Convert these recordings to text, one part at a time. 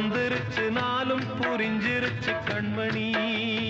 ஞானம் நாளும் புரிஞ்சிருச்சு கண்மணி.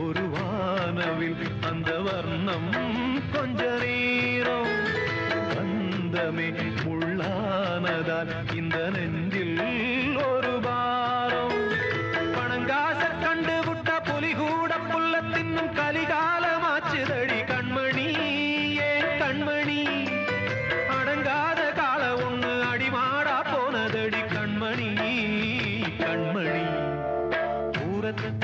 ஒரு வானவில் அந்த வர்ணம் கொஞ்ச நேரம். வந்தமே முள்ளானதால் இந்த நெஞ்சில் ஒரு பாரம். பணங்காச கண்டு விட்ட புலி கூட புல்ல தின்னும் கலிகாலமாச்சுதடி கண்மணி ஏன் கண்மணி. அடங்காத கால ஒண்ணு அடிமாடா போனதடி கண்மணி கண்மணி. ஊரத்தை